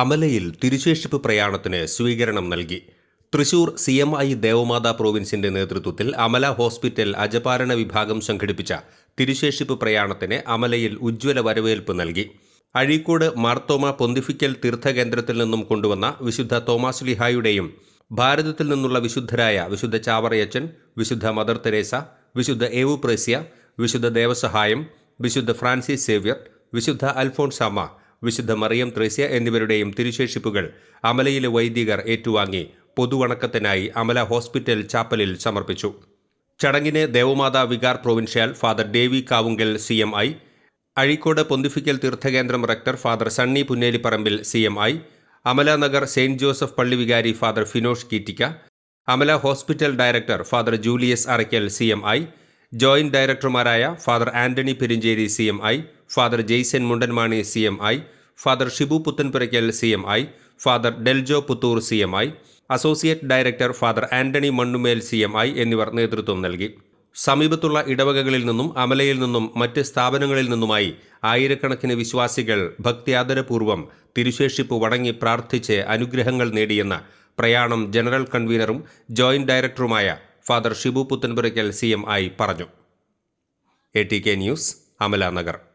അമലയിൽ തിരുശേഷിപ്പ് പ്രയാണത്തിന് സ്വീകരണം നൽകി. Thrissur C M I Devamatha പ്രോവിൻസിന്റെ നേതൃത്വത്തിൽ അമല ഹോസ്പിറ്റൽ അജപാരണ വിഭാഗം സംഘടിപ്പിച്ച തിരുശേഷിപ്പ് പ്രയാണത്തിന് അമലയിൽ ഉജ്ജ്വല വരവേൽപ്പ് നൽകി. അഴീക്കോട് മാർത്തോമ പൊന്തിഫിക്കൽ തീർത്ഥകേന്ദ്രത്തിൽ നിന്നും കൊണ്ടുവന്ന വിശുദ്ധ തോമാസ് ലിഹായുടെയും ഭാരതത്തിൽ നിന്നുള്ള വിശുദ്ധരായ വിശുദ്ധ ചാവറയച്ചൻ വിശുദ്ധ മദർ തെരേസ വിശുദ്ധ ഏവു പ്രേസ്യ വിശുദ്ധ ദേവസഹായം വിശുദ്ധ ഫ്രാൻസിസ് സേവ്യർ വിശുദ്ധ അൽഫോൺസാമ വിശുദ്ധ മറിയം ത്രേസ്യ എന്നിവരുടെയും തിരുശേഷിപ്പുകൾ അമലയിലെ വൈദികർ ഏറ്റുവാങ്ങി പൊതുവണക്കത്തിനായി അമല ഹോസ്പിറ്റൽ ചാപ്പലിൽ സമർപ്പിച്ചു. ചടങ്ങിന് Devamatha vicar provincial father Davy Kavungal C M I. Azhikode pontifical തീർത്ഥകേന്ദ്രം rector father Sunny Punnelipparambil C M I. Amalanagar Nagar saint Joseph പള്ളി വികാരി father Finosh Keettikka. Amala hospital director father Julius Arakkal C M I. Joint ഡയറക്ടർമാരായ father Antony Perincherry C M I. Father Jaison Mundanmani C M I father Shibu Puthenpurakkal C M I father Deljo Puthur C M I associate director father Antony Mannumel C M I എന്നിവർ നേതൃത്വം നൽകി. സമീപത്തുള്ള ഇടവകകളിൽ നിന്നും അമലയിൽ നിന്നും മറ്റ് സ്ഥാപനങ്ങളിൽ നിന്നുമായി ആയിരക്കണക്കിന് വിശ്വാസികൾ ഭക്തിയാദരപൂർവം തിരുശേഷിപ്പ് വണങ്ങി പ്രാർത്ഥിച്ച് അനുഗ്രഹങ്ങൾ നേടിയെന്ന പ്രയാണം ജനറൽ കൺവീനറും ജോയിന്റ് ഡയറക്ടറുമായ father Shibu Puthenpurakkal C M I പറഞ്ഞു. A T K news Amala Nagar.